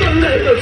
తొందరగా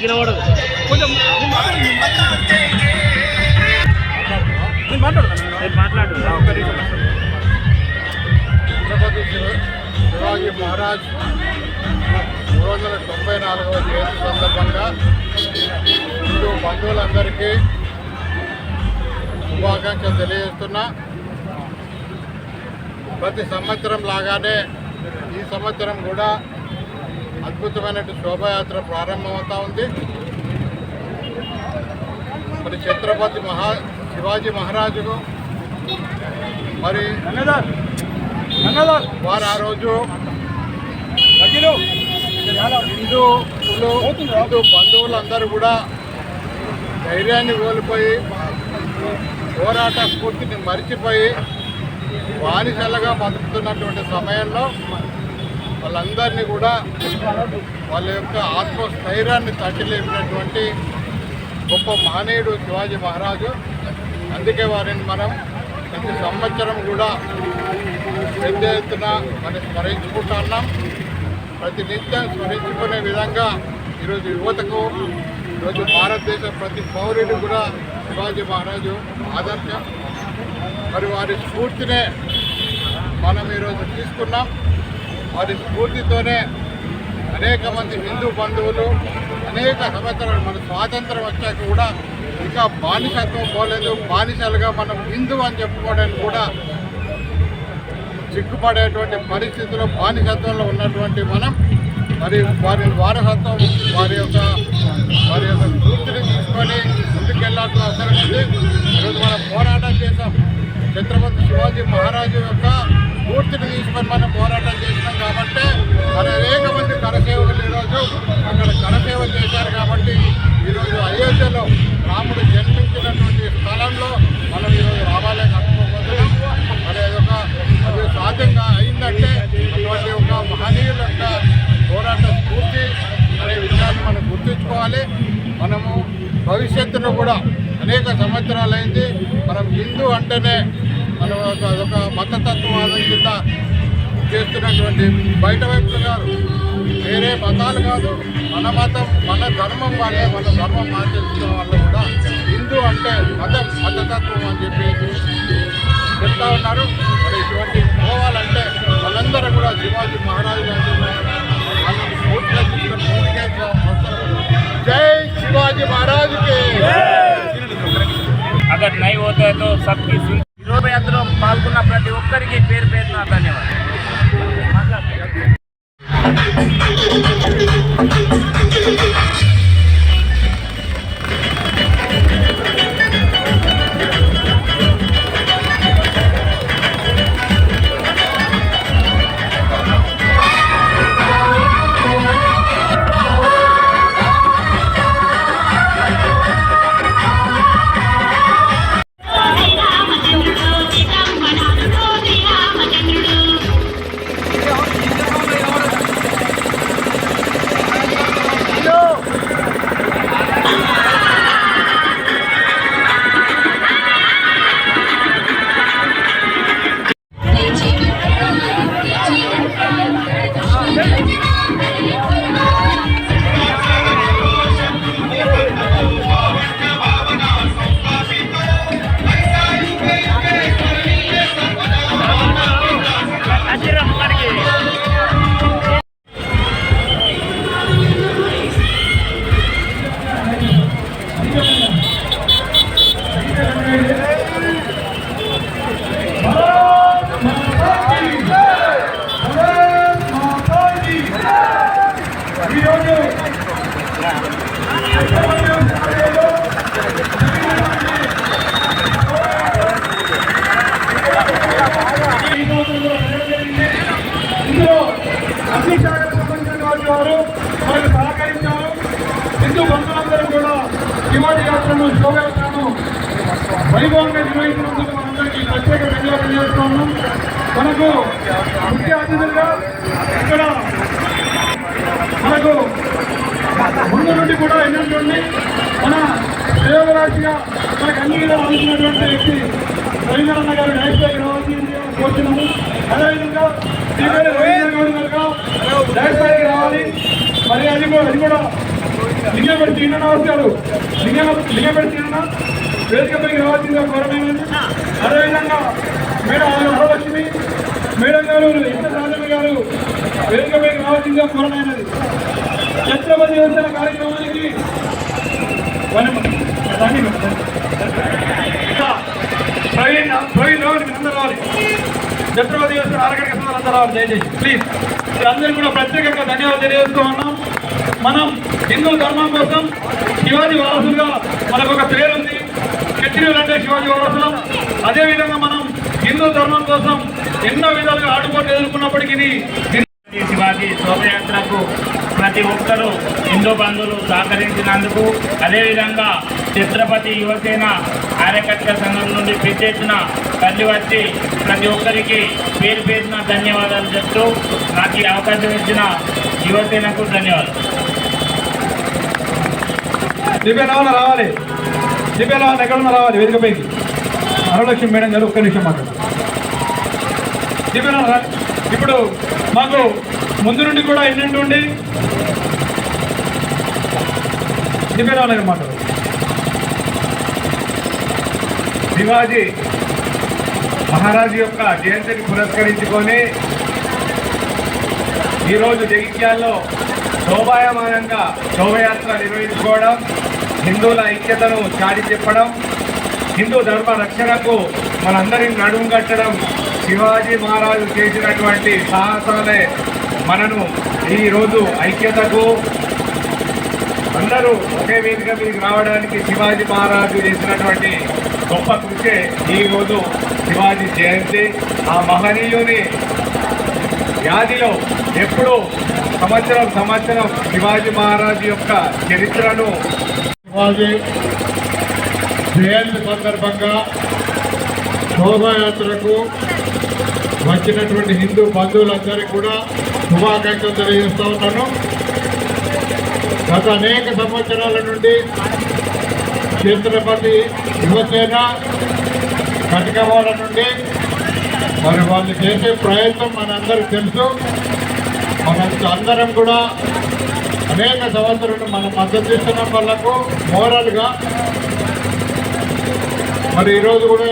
వినబడదు కొంచెం నేను మాట్లాడతాను నేను మాట్లాడు. శివ- శివాజీ మహారాజ్ మూడు వందల తొంభై నాలుగవ జయంతి సందర్భంగా హిందూ బంధువులందరికీ శుభాకాంక్షలు తెలియజేస్తున్నా. ప్రతి సంవత్సరం లాగానే ఈ సంవత్సరం కూడా అద్భుతమైన శోభాయాత్ర ప్రారంభమవుతా ఉంది. మరి ఛత్రపతి మహా శివాజీ మహారాజుకు మరి వారు ఆ రోజు హిందూలు హిందూ బంధువులందరూ కూడా ధైర్యాన్ని కోల్పోయి పోరాట స్ఫూర్తిని మరిచిపోయి బానిసలుగా బతుకుతున్నటువంటి సమయంలో వాళ్ళందరినీ కూడా వాళ్ళ యొక్క ఆత్మస్థైర్యాన్ని తట్టిలేపినటువంటి గొప్ప మహనీయుడు శివాజీ మహారాజు. అందుకే వారిని మనం ప్రతి సంవత్సరం కూడా పెద్ద ఎత్తున మనం స్మరించుకుంటున్నాం ప్రతి నిత్యం స్మరించుకునే విధంగా ఈరోజు యువతకు ఈరోజు భారతదేశ ప్రతి పౌరుడు కూడా శివాజీ మహారాజు ఆదర్శం. మరి వారి స్ఫూర్తినే మనం ఈరోజు తీసుకున్నాం. వారి స్ఫూర్తితోనే అనేక మంది హిందూ బంధువులు అనేక సంవత్సరాలు మన స్వాతంత్రం వచ్చాక కూడా ఇంకా బానిసత్వం పోలేదు. బానిసలుగా మనం హిందూ అని చెప్పుకోవడానికి కూడా చిక్కుపడేటువంటి పరిస్థితుల్లో బానిసత్వంలో ఉన్నటువంటి మనం మరి వారి వారసత్వం వారి యొక్క వారి యొక్క స్ఫూర్తిని తీసుకొని ముందుకెళ్ళాల్సిన అవసరం ఉంది. ఈరోజు మనం పోరాటం చేశాం. ఛత్రపతి శివాజీ మహారాజు యొక్క పోరాట స్ఫూర్తి అనే విషయాన్ని మనం గుర్తుంచుకోవాలి. మనము భవిష్యత్తులో కూడా అనేక సంవత్సరాలు అయింది. మనం హిందూ అంటేనే మనం అదొక మతతత్వవాదం కింద చేస్తున్నటువంటి బయట వైపు కాదు వేరే మతాలు కాదు మన మతం మన ధర్మం వాళ్ళే మన ధర్మం ఆచరించడం వల్ల కూడా హిందూ అంటే మతం మతతత్వం అని చెప్పి చెప్తా ఉన్నారు. మరి ఇటువంటి పోవాలంటే వాళ్ళందరూ కూడా శివాజీ మహారాజు గారు వాళ్ళని స్ఫూర్తిగా తీసుకొని ముందుకెళ్ళాల్సిన అవసరం ఉంది. జై శివాజీ మహారాజుకి అగర్ నై హోతే తో సబ్కి సున్ శోభయాత్రలో పాల్గొన్న ప్రతి ఒక్కరికి పేరు పేరున ధన్యవాదాలు అన్ని శాఖలకు సంబంధించిన వారు మనకు సహకరించారు. హిందూ బంధువులందరూ కూడా శివాజీ యాత్రను శోభయాత్రను వైభవంగా నిర్వహించినందుకు మనందరికీ ప్రత్యేక ధన్యవాదాలు చేస్తున్నాము మనకు ముఖ్య అతిథులుగా ఇక్కడ మనకు ముందు నుండి కూడా ఎన్నటువంటి మన దేవరాశిగా మనకు అన్ని విధాలు అందించినటువంటి వ్యక్తి రవీంద్రన్న గారు నేషనల్ రావాల్సిందిగా కోరుతున్నాము అదేవిధంగా శ్రీగారి రావాలి మరి అది అది కూడా లింగపేట చిన్న వస్తారు లింగ లింగపేట చిన్న వేదికపైకి రావాల్సిందిగా కోరమైనది అదేవిధంగా మేడం మహాలక్ష్మి మేడం గారు ఇంత రాజమ్మ గారు వేదికపైకి రావాల్సిందిగా కోరమైనది ఛత్రపతి యోజన కార్యక్రమానికి ప్రవీణ్ ప్రవీణ్ రావాలి అందరూ రావాలి ఛత్రపతి యోజన ఆరగడికి అందరూ దయచేసి ప్లీజ్ అందరూ కూడా ప్రత్యేకంగా ధన్యవాదాలు తెలియజేస్తూ ఉన్నాం మనం హిందూ ధర్మం కోసం శివాజీ వారసులుగా మనకు ఒక పేరు ఉంది. క్షత్రియులు అంటే శివాజీ వారసులం. అదేవిధంగా మనం హిందూ ధర్మం కోసం ఎన్నో విధాలుగా ఆటుపోట్లు ఎదుర్కొన్నప్పటికీ ఈ శోభయాత్రకు ప్రతి ఒక్కరూ హిందూ బంధువులు సహకరించినందుకు అదేవిధంగా ఛత్రపతి యువసేన కార్యకర్త సంఘం నుండి పెద్ద తల్లి వచ్చి ప్రతి ఒక్కరికి పేరు పేరున ధన్యవాదాలు చెప్తూ నాకు ఈ అవకాశం ఇచ్చిన యువసేనకు ధన్యవాదాలు. దివ్యనామన రావాలి. దివ్యనామన ఎక్కడున్నా రావాలి వేదికపైకి. అరులక్ష్మి మేడం గారు ఒక్క నిమిషం మాట్లాడు దివ్యనామన ఇప్పుడు మాకు ముందు నుండి కూడా ఎన్నింటి ఉండి? దివ్యనామన గారు శివాజీ మహారాజు యొక్క జయంతిని పురస్కరించుకొని ఈరోజు జగిత్యాల్లో శోభాయమానంగా శోభయాత్ర నిర్వహించుకోవడం హిందువుల ఐక్యతను చాటి చెప్పడం హిందూ ధర్మ రక్షణకు మనందరిని నడుము కట్టడం శివాజీ మహారాజు చేసినటువంటి సాహసాలే మనను ఈరోజు ఐక్యతకు అందరూ ఒకే వేదిక మీదకి రావడానికి శివాజీ మహారాజు చేసినటువంటి గొప్ప కృషి ఈ రోజు శివాజీ జయంతి. ఆ మహనీయుని వ్యాధిలో ఎప్పుడూ సంవత్సరం సంవత్సరం శివాజీ మహారాజు యొక్క చరిత్రను శివాజీ జయంతి సందర్భంగా శోభాయాత్రకు వచ్చినటువంటి హిందూ బంధువులందరికీ కూడా శుభాకాంక్షలు తెలియజేస్తూ ఉన్నాను గత అనేక సంవత్సరాల నుండి ఛత్రపతి యువసేన కటకవాడ నుండి మరి వాళ్ళు చేసే ప్రయత్నం మనందరికీ తెలుసు. మన అందరం కూడా అనేక సంవత్సరాలు మనం మద్దతు ఇస్తున్న వాళ్ళకు మోరల్గా మరి ఈరోజు కూడా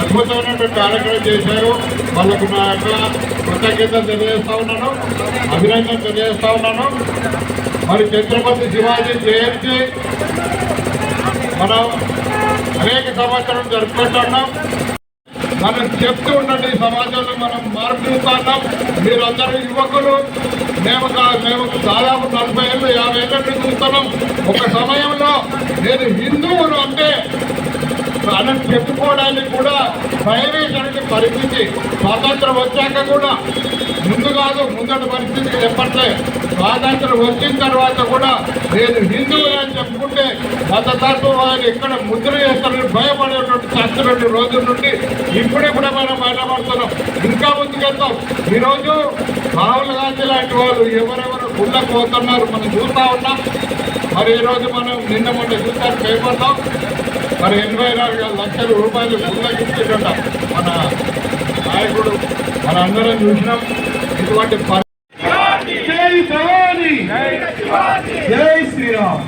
అద్భుతమైనటువంటి కార్యక్రమం చేశారు. వాళ్ళకు నా యొక్క కృతజ్ఞత తెలియజేస్తా ఉన్నాను. అభినందన తెలియజేస్తా ఉన్నాను. మరి ఛత్రపతి శివాజీ జయంతి మనం అనేక సంవత్సరం జరుపుకుంటున్నాం. మనం చెప్తూ ఉండండి ఈ సమాజంలో మనం మార్పు చూస్తున్నాం మీరందరూ యువకులు మేము మేము దాదాపు నలభై ఏళ్ళు యాభై ఏళ్ళ నుంచి చూస్తున్నాం. ఒక సమయంలో నేను హిందువులు అంటే అని చెప్పుకోవడానికి కూడా భయమేటువంటి పరిస్థితి. స్వాతంత్రం వచ్చాక కూడా ముందు కాదు ముందటి పరిస్థితి చెప్పట్లే. స్వాతంత్రం వచ్చిన తర్వాత కూడా నేను హిందువు అని చెప్పుకుంటే మతతత్వం వారు ఎక్కడ ముద్ర చేస్తారని భయపడేటువంటి రెండు రోజుల నుండి ఇప్పుడిప్పుడే మనం బయటపడుతున్నాం. ఇంకా ముందుకెళ్తాం. ఈరోజు రాహుల్ గాంధీ లాంటి వాళ్ళు ఎవరెవరు గుళ్ళకు పోతున్నారు మనం చూస్తా ఉన్నాం. మరి ఈరోజు మనం నిన్న మొన్న చూసారు పేపర్లో మరి ఎనభై నాలుగు లక్షల రూపాయలు ఇచ్చిండట మన నాయకుడు. మన అందరం చూసినాం ఇటువంటి పరి- జై భవాని! జై శ్రీరామ్!